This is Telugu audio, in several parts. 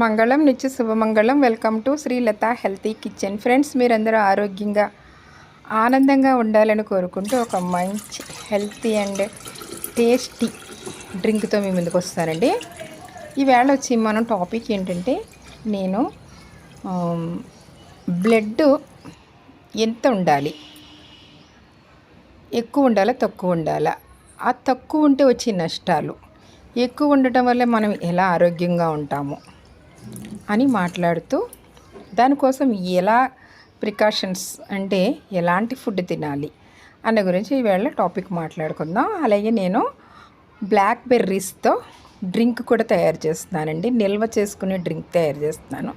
మంగళం నిత్య శుభమంగళం. Welcome to Srilatha healthy kitchen. Friends మీరందరూ ఆరోగ్యంగా ఆనందంగా ఉండాలని కోరుకుంటూ ఒక మంచి హెల్తీ అండ్ టేస్టీ డ్రింక్తో మీ ముందుకు వస్తానండి. ఈవేళ వచ్చి మనం టాపిక్ ఏంటంటే నేను బ్లడ్ ఎంత ఉండాలి? ఎక్కువ ఉండాలా తక్కువ ఉండాలా? ఆ తక్కువ ఉంటే వచ్చే నష్టాలు. ఎక్కువ ఉండటం వల్ల మనం ఎలా ఆరోగ్యంగా ఉంటాము? అని మాట్లాడుతూ దానికోసం ఎలా ప్రికాషన్స్ అంటే ఎలాంటి ఫుడ్ తినాలి? అన్న గురించి ఈవేళ టాపిక్ మాట్లాడుకుందాం. అలాగే నేను బ్లాక్ బెర్రీస్తో డ్రింక్ కూడా తయారు చేస్తున్నానండి. నిల్వ చేసుకునే డ్రింక్ తయారు చేస్తున్నాను.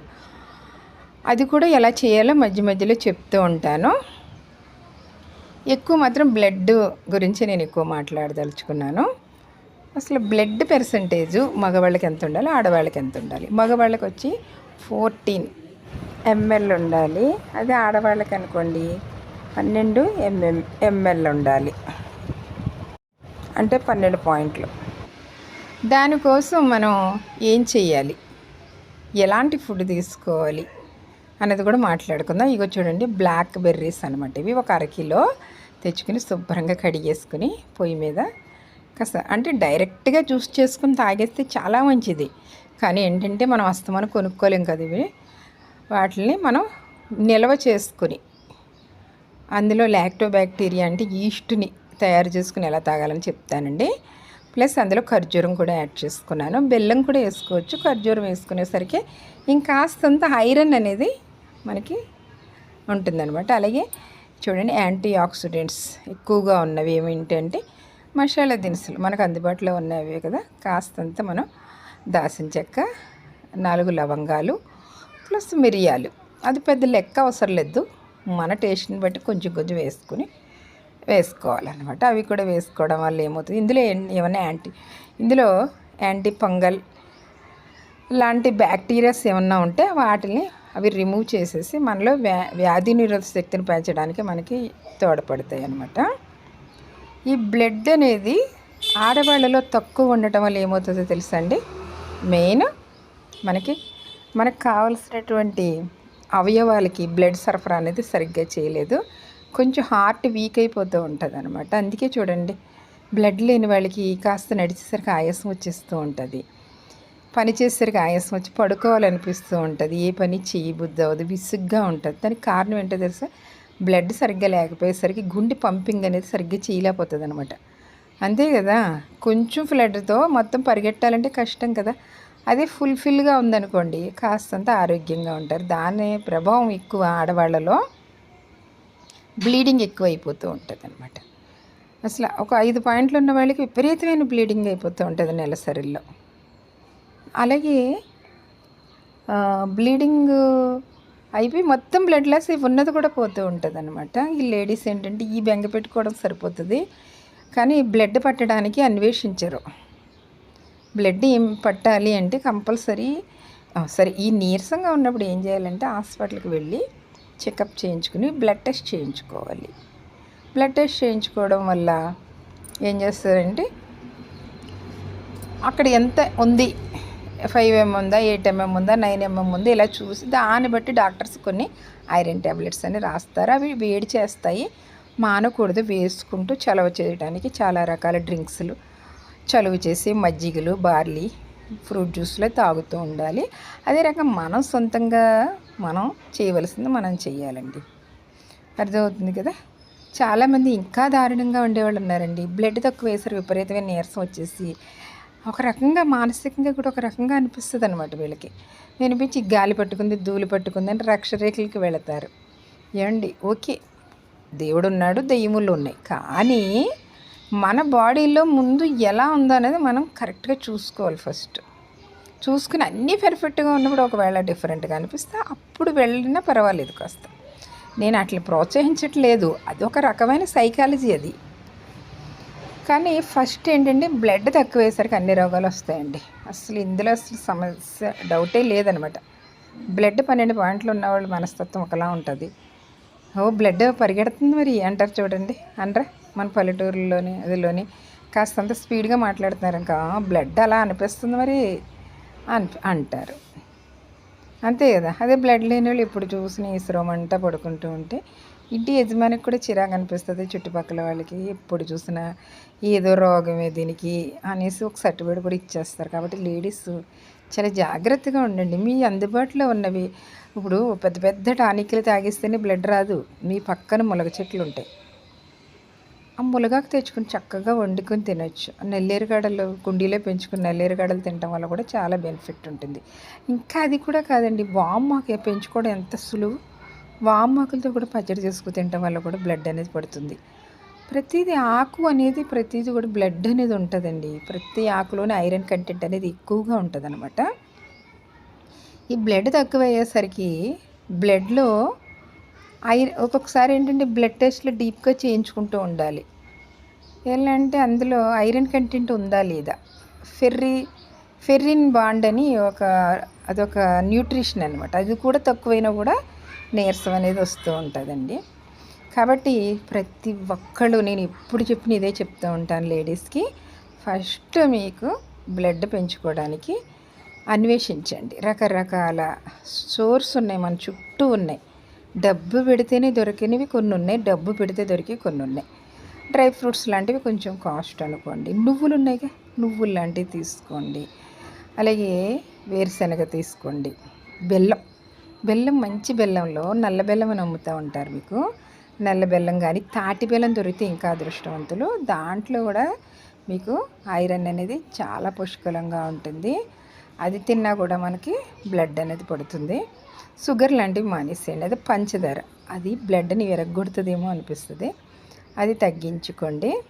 అది కూడా ఎలా చేయాలో మధ్య మధ్యలో చెప్తూ ఉంటాను. ఎక్కువ మాత్రం బ్లడ్ గురించి నేను ఎక్కువ మాట్లాడదలుచుకున్నాను. అసలు బ్లడ్ పెర్సంటేజు మగవాళ్ళకి ఎంత ఉండాలి ఆడవాళ్ళకి ఎంత ఉండాలి? మగవాళ్ళకి వచ్చి ఫోర్టీన్ ఎంఎల్ ఉండాలి. అదే ఆడవాళ్ళకి అనుకోండి పన్నెండు ఎంఎం ఎంఎల్ ఉండాలి. అంటే పన్నెండు పాయింట్లు. దానికోసం మనం ఏం చేయాలి ఎలాంటి ఫుడ్ తీసుకోవాలి? అన్నది కూడా మాట్లాడుకుందాం. ఇగో చూడండి బ్లాక్ బెర్రీస్ అనమాట ఇవి. ఒక అరకిలో తెచ్చుకుని శుభ్రంగా కడిగేసుకుని పొయ్యి మీద కస అంటే డైరెక్ట్గా జ్యూస్ చేసుకుని తాగేస్తే చాలా మంచిది. కానీ ఏంటంటే మనం అస్తమానం కొనుక్కోలేం కదా ఇవి. వాటిని మనం నిల్వ చేసుకుని అందులో లాక్టోబ్యాక్టీరియా అంటే ఈస్ట్ని తయారు చేసుకుని ఎలా తాగాలని చెప్తానండి. ప్లస్ అందులో ఖర్జూరం కూడా యాడ్ చేసుకున్నాను. బెల్లం కూడా వేసుకోవచ్చు. ఖర్జూరం వేసుకునేసరికి ఇంకాస్తంత ఐరన్ అనేది మనకి ఉంటుందన్నమాట. అలాగే చూడండి యాంటీ ఆక్సిడెంట్స్ ఎక్కువగా ఉన్నవి ఏమిటంటే మసాలా దినుసులు మనకు అందుబాటులో ఉన్నవే కదా? కాస్తంత మనం దాసిన చెక్క నాలుగు లవంగాలు ప్లస్ మిరియాలు. అది పెద్ద లెక్క అవసరం లేదు. మన టేస్ట్ని బట్టి కొంచెం కొంచెం వేసుకుని వేసుకోవాలన్నమాట. అవి కూడా వేసుకోవడం వల్ల ఏమవుతుంది? ఇందులో ఏమైనా యాంటీ ఇందులో యాంటీ ఫంగల్ లాంటి బ్యాక్టీరియాస్ ఏమన్నా ఉంటే వాటిని అవి రిమూవ్ చేసేసి మనలో వ్యా వ్యాధి నిరోధక శక్తిని పెంచడానికి మనకి తోడ్పడతాయి అన్నమాట ఈ బ్లడ్ అనేది ఆడవాళ్ళలో తక్కువ ఉండటం వల్ల ఏమవుతుందో తెలుసా అండి? మెయిన్ మనకి మనకు కావలసినటువంటి అవయవాలకి బ్లడ్ సరఫరా అనేది సరిగ్గా చేయలేదు. కొంచెం హార్ట్ వీక్ అయిపోతూ ఉంటుంది అనమాట అందుకే చూడండి బ్లడ్ లేని వాళ్ళకి కాస్త నడిచేసరికి ఆయాసం వచ్చేస్తూ ఉంటుంది. పని చేసేసరికి ఆయాసం వచ్చి పడుకోవాలనిపిస్తూ ఉంటుంది. ఏ పని చేయబుద్ధి అవ్వదు విసుగ్గా ఉంటుంది. దానికి కారణం ఏంటో తెలుసా? బ్లడ్ సరిగ్గా లేకపోయేసరికి గుండె పంపింగ్ అనేది సరిగ్గా చేయలేకపోతుంది అనమాట అంతే కదా? కొంచెం ఫ్లడ్తో మొత్తం పరిగెట్టాలంటే కష్టం కదా? అదే ఫుల్ఫిల్గా ఉందనుకోండి కాస్తంత ఆరోగ్యంగా ఉంటారు. దాని ప్రభావం ఎక్కువ ఆడవాళ్ళలో బ్లీడింగ్ ఎక్కువ అయిపోతూ ఉంటుంది అనమాట అసలు ఒక ఐదు పాయింట్లు ఉన్న వాళ్ళకి విపరీతమైన బ్లీడింగ్ అయిపోతూ ఉంటుంది నెలసరిలో. అలాగే బ్లీడింగ్ అయిపోయి మొత్తం బ్లడ్ లాస్ ఉన్నది కూడా పోతూ ఉంటుంది అనమాట ఈ లేడీస్ ఏంటంటే ఈ బెంగ పెట్టుకోవడం సరిపోతుంది. కానీ బ్లడ్ పట్టడానికి అన్వేషించరు. బ్లడ్ ఏం పట్టాలి అంటే కంపల్సరీ సరే ఈ నీరసంగా ఉన్నప్పుడు ఏం చేయాలంటే హాస్పిటల్కి వెళ్ళి చెకప్ చేయించుకుని బ్లడ్ టెస్ట్ చేయించుకోవాలి. బ్లడ్ టెస్ట్ చేయించుకోవడం వల్ల ఏం చేస్తారంటే అక్కడ ఎంత ఉంది ఫైవ్ ఎంఎం ఉందా ఎయిట్ ఎంఎం ఉందా నైన్ ఎంఎం ఉందా ఇలా చూసి దాన్ని బట్టి డాక్టర్స్ కొన్ని ఐరన్ ట్యాబ్లెట్స్ అని రాస్తారు. అవి వేడి చేస్తాయి. మానకూడదు వేసుకుంటూ చలవ చేయడానికి చాలా రకాల డ్రింక్స్లు చలువ చేసి మజ్జిగలు బార్లీ ఫ్రూట్ జ్యూస్లో తాగుతూ ఉండాలి. అదే రకం మనం సొంతంగా మనం చేయవలసింది మనం చేయాలండి అర్థమవుతుంది కదా? చాలామంది ఇంకా దారుణంగా ఉండేవాళ్ళు ఉన్నారండి. బ్లడ్ తక్కువ వేసారు విపరీతమైన నీరసం వచ్చేసి ఒక రకంగా మానసికంగా కూడా ఒక రకంగా అనిపిస్తుంది అనమాట వీళ్ళకి. వినిపించి గాలి పట్టుకుంది ధూళి పట్టుకుంది అని రక్షరేఖలకి వెళతారు. ఏమండి? ఓకే. దేవుడు ఉన్నాడు దెయ్యములు ఉన్నాయి. కానీ మన బాడీలో ముందు ఎలా ఉందో అనేది మనం కరెక్ట్గా చూసుకోవాలి ఫస్ట్. చూసుకుని అన్నీ పెర్ఫెక్ట్గా ఉన్నప్పుడు ఒకవేళ డిఫరెంట్గా అనిపిస్తే అప్పుడు వెళ్ళినా పర్వాలేదు కాస్త. నేను అట్లా ప్రోత్సహించట్లేదు. అది ఒక రకమైన సైకాలజీ అది. కానీ ఫస్ట్ ఏంటంటే బ్లడ్ తక్కువ వేసరికి అన్ని రోగాలు వస్తాయండి. అసలు ఇందులో అసలు సమస్య డౌటే లేదనమాట. బ్లడ్ పన్నెండు పాయింట్లు ఉన్నవాళ్ళు మనస్తత్వం ఒకలా ఉంటుంది. ఓ బ్లడ్ పరిగెడుతుంది మరి అంటారు చూడండి. అనరా మన పల్లెటూరులోని అదిలోని కాస్తంత స్పీడ్గా మాట్లాడుతున్నారు ఇంకా బ్లడ్ అలా అనిపిస్తుంది మరి అని అంటారు. అంతే కదా. అదే బ్లడ్ లేని వాళ్ళు ఇప్పుడు చూసిన అంతా పడుకుంటూ ఉంటే ఇంటి యజమానికి కూడా చిరాకు అనిపిస్తుంది చుట్టుపక్కల వాళ్ళకి. ఎప్పుడు చూసినా ఏదో రోగమే దీనికి అనేసి ఒక సర్టిఫికేట్ కూడా ఇచ్చేస్తారు. కాబట్టి లేడీస్ చాలా జాగ్రత్తగా ఉండండి. మీ అందుబాటులో ఉన్నవి ఇప్పుడు పెద్ద పెద్ద టానిక్లు తాగిస్తేనే బ్లడ్ రాదు. మీ పక్కన ములగ చెట్లు ఉంటాయి. ఆ ములగాకు తెచ్చుకుని చక్కగా వండుకొని తినొచ్చు. నెల్లేరుగడలు కుండీలో పెంచుకుని నెల్లేరుగడలు తినడం వల్ల కూడా చాలా బెనిఫిట్ ఉంటుంది. ఇంకా అది కూడా కాదండి వామ్మాకు పెంచుకోవడం ఎంత సులువు. వామాకులతో కూడా పచ్చడి చేసుకుని తినడం వల్ల కూడా బ్లడ్ అనేది పడుతుంది. ప్రతిదీ ఆకు అనేది ప్రతిదీ కూడా బ్లడ్ అనేది ఉంటుందండి. ప్రతి ఆకులోనే ఐరన్ కంటెంట్ అనేది ఎక్కువగా ఉంటుంది అనమాట ఈ బ్లడ్ తక్కువయ్యేసరికి బ్లడ్లో ఐరన్ ఒక్కొక్కసారి ఏంటంటే బ్లడ్ టెస్ట్లు డీప్గా చేయించుకుంటూ ఉండాలి. ఎలా అంటే అందులో ఐరన్ కంటెంట్ ఉందా లేదా? ఫెర్రీ ఫెర్రిన్ బాండ్ అని ఒక అదొక న్యూట్రిషన్ అనమాట అది కూడా తక్కువైనా కూడా నీరసం అనేది వస్తూ ఉంటుందండి. కాబట్టి ప్రతి ఒక్కళ్ళు నేను ఎప్పుడు చెప్పిన ఇదే చెప్తూ ఉంటాను లేడీస్కి. ఫస్ట్ మీకు బ్లడ్ పెంచుకోవడానికి అన్వేషించండి. రకరకాల సోర్స్ ఉన్నాయి మన చుట్టూ ఉన్నాయి. డబ్బు పెడితేనే దొరికినవి కొన్ని ఉన్నాయి డబ్బు పెడితే దొరికి కొన్ని ఉన్నాయి. డ్రై ఫ్రూట్స్ లాంటివి కొంచెం కాస్ట్ అనుకోండి. నువ్వులు ఉన్నాయిగా? నువ్వులు లాంటివి తీసుకోండి. అలాగే వేరుశనగ తీసుకోండి. బెల్లం. బెల్లం మంచి బెల్లంలో నల్ల బెల్లం అని అమ్ముతూ ఉంటారు మీకు. నల్ల బెల్లం కానీ తాటి బెల్లం దొరికితే ఇంకా అదృష్టవంతులు. దాంట్లో కూడా మీకు ఐరన్ అనేది చాలా పుష్కలంగా ఉంటుంది. అది తిన్నా కూడా మనకి బ్లడ్ అనేది పడుతుంది. షుగర్ లాంటివి మానేసేయండి. అది పంచదార. అది బ్లడ్ని విరగొడుతుందేమో అనిపిస్తుంది. అది తగ్గించుకోండి.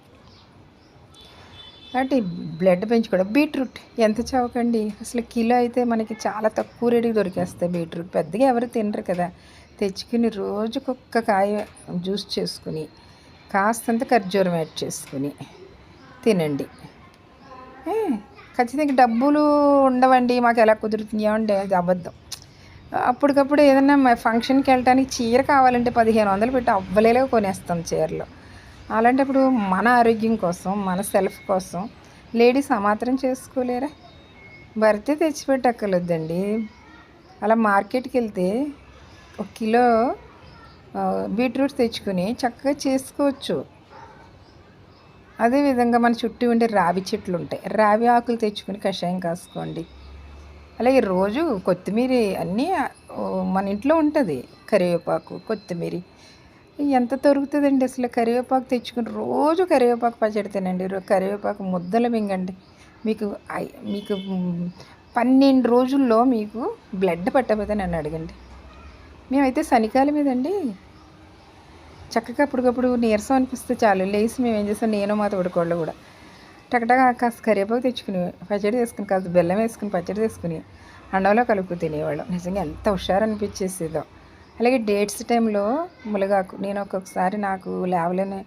కాబట్టి బ్లడ్ పెంచుకోవడం బీట్రూట్ ఎంత చవకండి? అసలు కిలో అయితే మనకి చాలా తక్కువ రేటుకి దొరికేస్తాయి బీట్రూట్. పెద్దగా ఎవరు తినరు కదా. తెచ్చుకుని రోజుకొక్క కాయ జ్యూస్ చేసుకుని కాస్తంత ఖర్జూరం యాడ్ చేసుకుని తినండి. ఖచ్చితంగా డబ్బులు ఉండవండి. మాకు ఎలా కుదురుతుంది ఏమండి? అది అబద్ధం. అప్పటికప్పుడు ఏదైనా ఫంక్షన్కి వెళ్ళటానికి చీర కావాలంటే పదిహేను వందలు పెట్టి అవ్వలేలో కొనేస్తాం చీరలు. అలాంటప్పుడు మన ఆరోగ్యం కోసం మన సెల్ఫ్ కోసం లేడీస్ అమాత్రం చేసుకోలేరా? భర్తే తెచ్చిపెట్టక్కర్లేదండి. అలా మార్కెట్కి వెళ్తే ఒక కిలో బీట్రూట్ తెచ్చుకుని చక్కగా చేసుకోవచ్చు. అదేవిధంగా మన చుట్టూ ఉండే రావి చెట్లు ఉంటాయి. రావి ఆకులు తెచ్చుకుని కషాయం కాసుకోండి. అలాగే రోజు కొత్తిమీర అన్నీ మన ఇంట్లో ఉంటుంది. కరివేపాకు కొత్తిమీర. ఎంత దొరుకుతుందండి అసలు? కరివేపాకు తెచ్చుకుని రోజు కరివేపాకు పచ్చడి తినండి కరివేపాకు ముద్దలు మింగండి మీకు మీకు పన్నెండు రోజుల్లో మీకు బ్లడ్ పట్టబోతే నన్ను అడగండి. మేమైతే చలికాలం మీదండి. చక్కగా అప్పటికప్పుడు నీరసం అనిపిస్తే చాలు. లేచి మేము ఏం చేస్తాం? నేను మా తోడుకోళ్ళు కూడా. టకటగా కాస్త కరివేపాకు తెచ్చుకుని పచ్చడి వేసుకుని కాస్త బెల్లం వేసుకుని పచ్చడి వేసుకుని అండంలో కలుపు తినేవాళ్ళం. నిజంగా ఎంత హుషారు అనిపించేసేదో అలాగే డేట్స్ టైంలో ములగాకు నేను ఒక్కొక్కసారి నాకు లేవలేని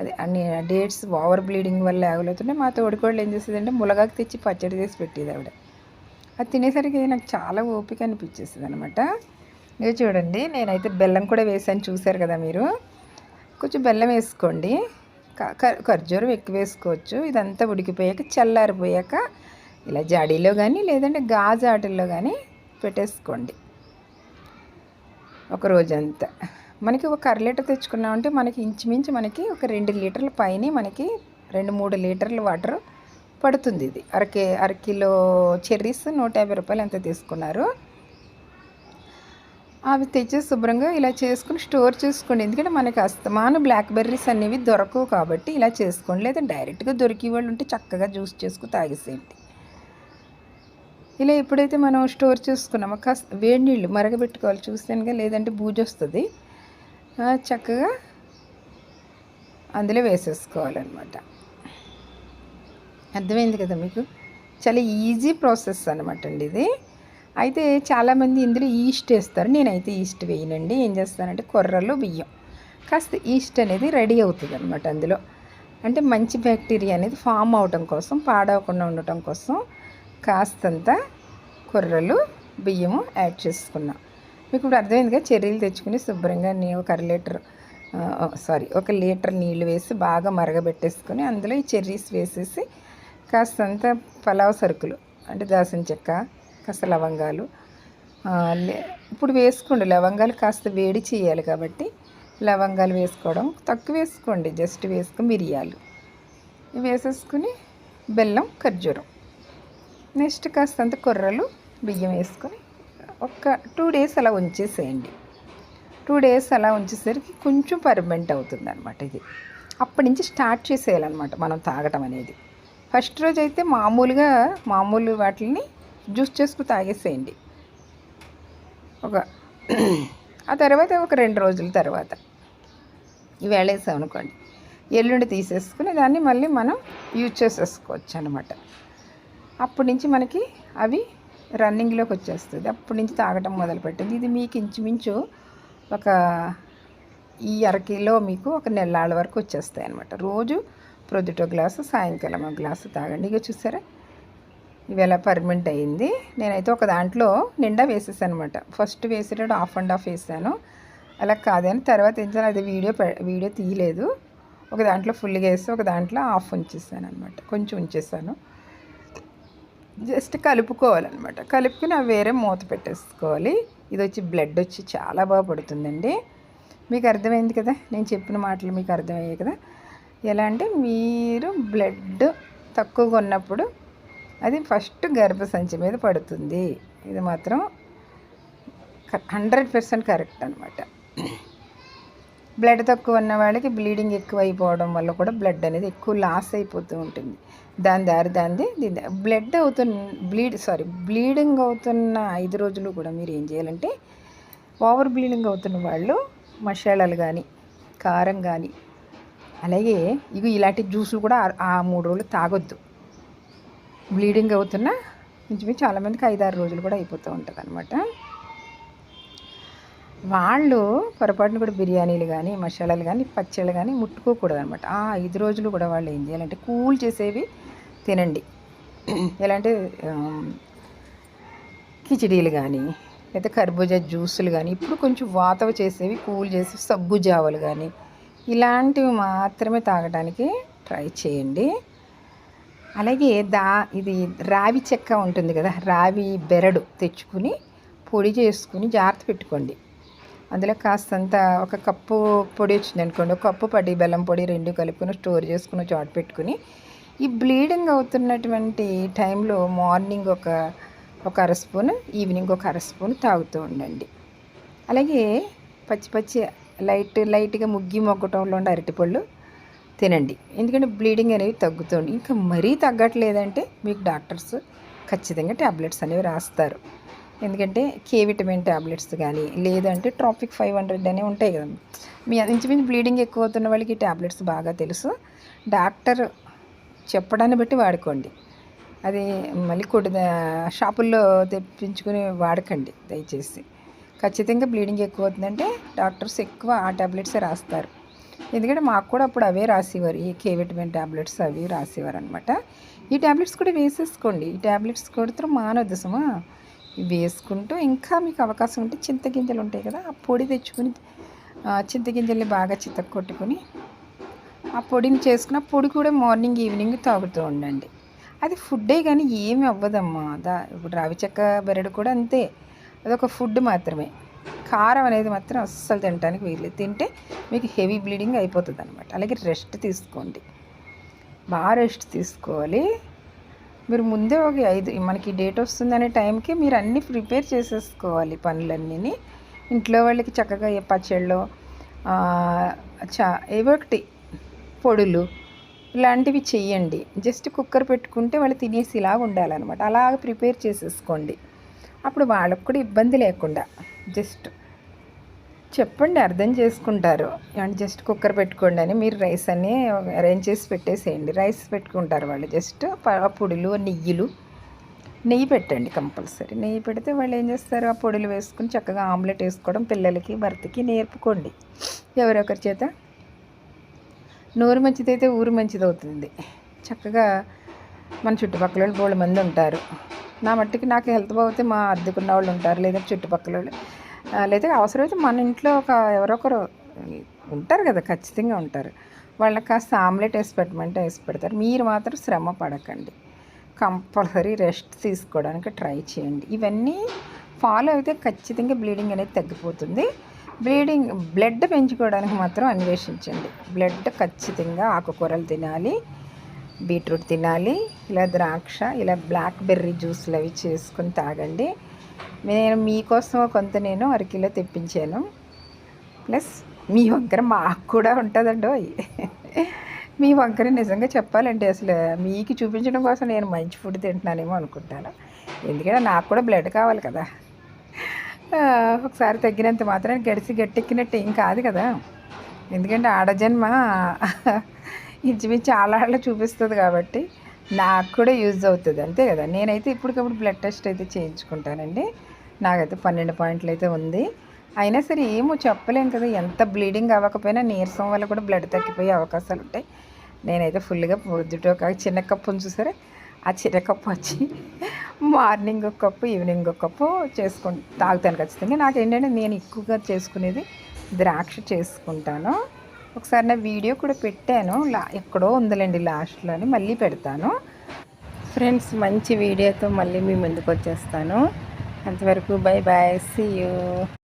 అది అన్ని డేట్స్ ఓవర్ బ్లీడింగ్ వల్ల లేవలేతుంటే మా తోడుకోళ్ళు ఏం చేసేదంటే ములగాకు తెచ్చి పచ్చడి చేసి పెట్టేది ఆవిడ. అది తినేసరికి నాకు చాలా ఓపిక అనిపించేస్తుంది అనమాట ఇది చూడండి నేనైతే బెల్లం కూడా వేసాను చూశారు కదా మీరు? కొంచెం బెల్లం వేసుకోండి. ఖర్జూరం ఎక్కువ వేసుకోవచ్చు. ఇదంతా ఉడికిపోయాక చల్లారిపోయాక ఇలా జాడీలో కానీ లేదంటే గాజు ఆటల్లో కానీ పెట్టేసుకోండి. ఒక రోజంతా. మనకి ఒక అర లీటర్ తెచ్చుకున్నామంటే మనకి ఇంచుమించు మనకి ఒక రెండు లీటర్ల పైన మనకి రెండు మూడు లీటర్ల వాటర్ పడుతుంది ఇది. అరకే అర కిలో చెర్రీస్ నూట యాభై రూపాయలు ఎంత తీసుకున్నారు? అవి తెచ్చి శుభ్రంగా ఇలా చేసుకుని స్టోర్ చేసుకోండి. ఎందుకంటే మనకి అస్తమాను బ్లాక్ బెర్రీస్ అనేవి దొరకవు కాబట్టి ఇలా చేసుకోండి. లేదా డైరెక్ట్గా దొరికి వాళ్ళు ఉంటే చక్కగా జ్యూస్ చేసుకుని తాగేసేయండి. ఇలా ఎప్పుడైతే మనం స్టోర్ చేసుకున్నామో కాస్త వేడి నీళ్ళు మరగబెట్టుకోవాలి చూస్తానుగా లేదంటే బూజు వస్తుంది. చక్కగా అందులో వేసేసుకోవాలన్నమాట. అర్థమైంది కదా మీకు? చాలా ఈజీ ప్రాసెస్ అనమాట అండి ఇది. అయితే చాలామంది ఇందులో ఈస్ట్ వేస్తారు. నేనైతే ఈస్ట్ వేయనండి. ఏం చేస్తానంటే కొర్రలు బియ్యం. కాస్త ఈస్ట్ అనేది రెడీ అవుతుంది అనమాట అందులో. అంటే మంచి బ్యాక్టీరియా అనేది ఫామ్ అవడం కోసం పాడవకుండా ఉండటం కోసం కాస్తంత కొర్రలు బియ్యము యాడ్ చేసుకున్నాం. మీకు ఇప్పుడు అర్థమైందిగా? చెర్రీలు తెచ్చుకుని శుభ్రంగా నీ ఒక అర లీటర్ సారీ ఒక లీటర్ నీళ్ళు వేసి బాగా మరగబెట్టేసుకొని అందులో ఈ చెర్రీస్ వేసేసి కాస్తంత పలావ్ సరుకులు అంటే దాసిన చెక్క కాస్త లవంగాలు ఇప్పుడు వేసుకోండి. లవంగాలు కాస్త వేడి చేయాలి కాబట్టి లవంగాలు వేసుకోవడం తక్కువ వేసుకోండి. జస్ట్ వేసుకుని మిరియాలు వేసేసుకుని బెల్లం ఖర్జూరం. నెక్స్ట్ కాస్తంత కొర్రలు బియ్యం వేసుకొని ఒక టూ డేస్ అలా ఉంచేసేయండి. టూ డేస్ అలా ఉంచేసరికి కొంచెం పర్మనెంట్ అవుతుంది అనమాట ఇది. అప్పటి నుంచి స్టార్ట్ చేసేయాలన్నమాట మనం తాగటం అనేది. ఫస్ట్ రోజు అయితే మామూలుగా మామూలు వాటిని జ్యూస్ చేసుకుని తాగేసేయండి. ఒక ఆ తర్వాత ఒక రెండు రోజుల తర్వాత. ఇవేళ వేసాం అనుకోండి ఎల్లుండి తీసేసుకుని దాన్ని మళ్ళీ మనం యూజ్ చేసేసుకోవచ్చు అనమాట అప్పటి నుంచి మనకి అవి రన్నింగ్లోకి వచ్చేస్తుంది. అప్పటి నుంచి తాగటం మొదలుపెట్టింది. ఇది మీకు ఇంచుమించు ఒక ఈ అరకిలో మీకు ఒక నెల్లాళ్ళ వరకు వచ్చేస్తాయి అనమాట రోజు ప్రొద్దుటో గ్లాసు సాయంకాలం ఒక గ్లాసు తాగండి. ఇక చూసారా? ఇవి ఎలా పర్మనెంట్ అయింది? నేనైతే ఒక దాంట్లో నిండా వేసేసాను అనమాట ఫస్ట్ వేసేటప్పుడు హాఫ్ అండ్ హాఫ్ వేసాను. అలా కాదని తర్వాత ఏం చేయాలి? అది వీడియో వీడియో తీయలేదు. ఒక దాంట్లో ఫుల్గా వేసి ఒక దాంట్లో హాఫ్ ఉంచేసాను అనమాట కొంచెం ఉంచేసాను. జస్ట్ కలుపుకోవాలన్నమాట. కలుపుకుని అవి వేరే మూత పెట్టేసుకోవాలి. ఇది వచ్చి బ్లడ్ వచ్చి చాలా బాగా పడుతుందండి. మీకు అర్థమైంది కదా? నేను చెప్పిన మాటలు మీకు అర్థమయ్యాయి కదా? ఎలా అంటే మీరు బ్లడ్ తక్కువగా ఉన్నప్పుడు అది ఫస్ట్ గర్భసంచి మీద పడుతుంది. ఇది మాత్రం హండ్రెడ్ పర్సెంట్ కరెక్ట్ అనమాట బ్లడ్ తక్కువ ఉన్న వాళ్ళకి బ్లీడింగ్ ఎక్కువ అయిపోవడం వల్ల కూడా బ్లడ్ అనేది ఎక్కువ లాస్ అయిపోతూ ఉంటుంది. దాని దారి దాంది దీని బ్లడ్ అవుతున్న బ్లీడ్ సారీ బ్లీడింగ్ అవుతున్న ఐదు రోజులు కూడా మీరు ఏం చేయాలంటే ఓవర్ బ్లీడింగ్ అవుతున్న వాళ్ళు మసాలాలు కానీ కారం కానీ అలాగే ఇవి ఇలాంటి జ్యూసులు కూడా ఆ- మూడు రోజులు తాగొద్దు. బ్లీడింగ్ అవుతున్న ఇంచుమించు చాలామందికి ఐదారు రోజులు కూడా అయిపోతూ ఉంటుంది అనమాట వాళ్ళు పొరపాటున కూడా బిర్యానీలు కానీ మసాలాలు కానీ పచ్చళ్ళు కానీ ముట్టుకోకూడదు అనమాట ఆ ఐదు రోజులు కూడా వాళ్ళు ఏం చేయాలంటే కూల్ చేసేవి తినండి. ఎలా అంటే కిచిడీలు కానీ లేదా కర్బూజా జ్యూసులు కానీ ఇప్పుడు కొంచెం వాతవ చేసేవి కూల్ చేసి సబ్బు జావలు కానీ ఇలాంటివి మాత్రమే తాగడానికి ట్రై చేయండి. అలాగే దా ఇది రావి చెక్క ఉంటుంది కదా రావి బెరడు తెచ్చుకుని పొడి చేసుకుని జాగ్రత్త పెట్టుకోండి. అందులో కాస్తంత ఒక కప్పు పొడి వచ్చింది అనుకోండి ఒక కప్పు పడి బెల్లం పొడి రెండు కలుపుకొని స్టోర్ చేసుకుని చాటు పెట్టుకుని ఈ బ్లీడింగ్ అవుతున్నటువంటి టైంలో మార్నింగ్ ఒక ఒక అర స్పూన్ ఈవినింగ్ ఒక అర స్పూన్ తాగుతూ ఉండండి. అలాగే పచ్చి పచ్చి లైట్ లైట్గా ముగ్గి మొగ్గటంలో ఉండే అరటిపళ్ళు తినండి. ఎందుకంటే బ్లీడింగ్ అనేవి తగ్గుతుంది ఇంకా మరీ తగ్గట్లేదంటే మీకు డాక్టర్స్ ఖచ్చితంగా ట్యాబ్లెట్స్ అనేవి రాస్తారు. ఎందుకంటే కే విటమిన్ ట్యాబ్లెట్స్ కానీ లేదంటే ట్రాఫిక్ ఫైవ్ హండ్రెడ్ అనేవి ఉంటాయి కదా. మీ ఇంచుమించు బ్లీడింగ్ ఎక్కువ అవుతున్న వాళ్ళకి ఈ ట్యాబ్లెట్స్ బాగా తెలుసు. డాక్టర్ చెప్పడాన్ని బట్టి వాడుకోండి. అది మళ్ళీ కొడు షాపుల్లో తెప్పించుకుని వాడకండి దయచేసి. ఖచ్చితంగా బ్లీడింగ్ ఎక్కువ అవుతుందంటే డాక్టర్స్ ఎక్కువ ఆ ట్యాబ్లెట్సే రాస్తారు. ఎందుకంటే మాకు కూడా అప్పుడు అవే రాసేవారు. ఈ కే విటమిన్ ట్యాబ్లెట్స్ అవి రాసేవారు అనమాట ఈ ట్యాబ్లెట్స్ కూడా వేసేసుకోండి. ఈ ట్యాబ్లెట్స్ కొడుతూ మానవద్దు సుమా. వేసుకుంటూ ఇంకా మీకు అవకాశం ఉంటే చింతగింజలు ఉంటాయి కదా ఆ పొడి తెచ్చుకుని చింతగింజల్ని బాగా చితక్ కొట్టుకొని ఆ పొడిని చేసుకున్న పొడి కూడా మార్నింగ్ ఈవినింగ్ తాగుతూ ఉండండి. అది ఫుడ్డే కానీ ఏమి అవ్వదమ్మా. దా ఇప్పుడు రావి చెక్క బెరడు కూడా అంతే. అదొక ఫుడ్ మాత్రమే. కారం అనేది మాత్రం అస్సలు తినడానికి వీలు తింటే మీకు హెవీ బ్లీడింగ్ అయిపోతుంది అనమాట అలాగే రెస్ట్ తీసుకోండి. బాగా రెస్ట్ తీసుకోవాలి. మీరు ముందే ఒక ఐదు మనకి డేట్ వస్తుందనే టైంకి మీరు అన్నీ ప్రిపేర్ చేసేసుకోవాలి పనులన్నీ ఇంట్లో వాళ్ళకి చక్కగా ఏ పచ్చళ్ళు చా ఏవో ఒకటి పొడులు ఇలాంటివి చెయ్యండి. జస్ట్ కుక్కర్ పెట్టుకుంటే వాళ్ళు తినేసి ఇలా ఉండాలన్నమాట. అలాగ ప్రిపేర్ చేసేసుకోండి. అప్పుడు వాళ్ళకు కూడా ఇబ్బంది లేకుండా జస్ట్ చెప్పండి అర్థం చేసుకుంటారు. అంటే జస్ట్ కుక్కర్ పెట్టుకోండి అని మీరు రైస్ అని అరేంజ్ చేసి పెట్టేసేయండి. రైస్ పెట్టుకుంటారు వాళ్ళు. జస్ట్ పొడులు నెయ్యిలు నెయ్యి పెట్టండి కంపల్సరీ. నెయ్యి పెడితే వాళ్ళు ఏం చేస్తారు? ఆ పొడులు వేసుకుని చక్కగా ఆమ్లెట్ వేసుకోవడం పిల్లలకి భర్తకి నేర్పుకోండి. ఎవరొకరి చేత నోరు మంచిదైతే ఊరు మంచిది అవుతుంది చక్కగా మన చుట్టుపక్కల వాళ్ళు మంది ఉంటారు. నా మట్టికి నాకు హెల్త్ బాగుతే మా అద్దెకున్న వాళ్ళు ఉంటారు. లేదా చుట్టుపక్కల వాళ్ళు లేదా అవసరమైతే మన ఇంట్లో ఒక ఎవరొకరు ఉంటారు కదా ఖచ్చితంగా ఉంటారు. వాళ్ళకి కాస్త ఆమ్లెట్ వేసి పెట్టమంటే వేసి పెడతారు. మీరు మాత్రం శ్రమ పడకండి. కంపల్సరీ రెస్ట్ తీసుకోవడానికి ట్రై చేయండి. ఇవన్నీ ఫాలో అయితే ఖచ్చితంగా బ్లీడింగ్ అనేది తగ్గిపోతుంది. బ్లీడింగ్ బ్లడ్ పెంచుకోవడానికి మాత్రం అన్వేషించండి. బ్లడ్ ఖచ్చితంగా ఆకుకూరలు తినాలి బీట్రూట్ తినాలి ఇలా ద్రాక్ష ఇలా బ్లాక్ బెర్రీ జ్యూస్లు అవి చేసుకొని తాగండి. నేను మీకోసం కొంత నేను అరకిలో తెప్పించాను. ప్లస్ మీ వంకర మాకు కూడా ఉంటుందండి అవి మీ వంకర నిజంగా చెప్పాలంటే అసలు మీకు చూపించడం కోసం నేను మంచి ఫుడ్ తింటున్నానేమో అనుకుంటాను. ఎందుకంటే నాకు కూడా బ్లడ్ కావాలి కదా. ఒకసారి తగ్గినంత మాత్రం గడిచి గట్టెక్కినట్టు ఏం కాదు కదా. ఎందుకంటే ఆడజన్మ ఇంచుమించు ఆళ్ళ చూపిస్తుంది కాబట్టి నాకు కూడా యూజ్ అవుతుంది అంతే కదా. నేనైతే ఇప్పటికప్పుడు బ్లడ్ టెస్ట్ అయితే చేయించుకుంటానండి. నాకైతే పన్నెండు పాయింట్లు అయితే ఉంది. అయినా సరే ఏమో చెప్పలేం కదా ఎంత బ్లీడింగ్ అవ్వకపోయినా నీరసం వల్ల కూడా బ్లడ్ తగ్గిపోయే అవకాశాలు ఉంటాయి. నేనైతే ఫుల్గా పొద్దుట ఒక చిన్న కప్పు ఉంది ఆ చిన్న కప్పు వచ్చి మార్నింగ్ ఒక కప్పు ఈవినింగ్ ఒక కప్పు చేసుకుని తాగుతాను ఖచ్చితంగా. నాకు ఏంటంటే నేను ఎక్కువగా చేసుకునేది ద్రాక్ష చేసుకుంటాను. ఒకసారి నా వీడియో కూడా పెట్టాను. లా ఎక్కడో ఉందిలేండి లాస్ట్లోని మళ్ళీ పెడతాను. ఫ్రెండ్స్ మంచి వీడియోతో మళ్ళీ మీ ముందుకు వచ్చేస్తాను. అంతవరకు బై బాయ్ సీ యూ.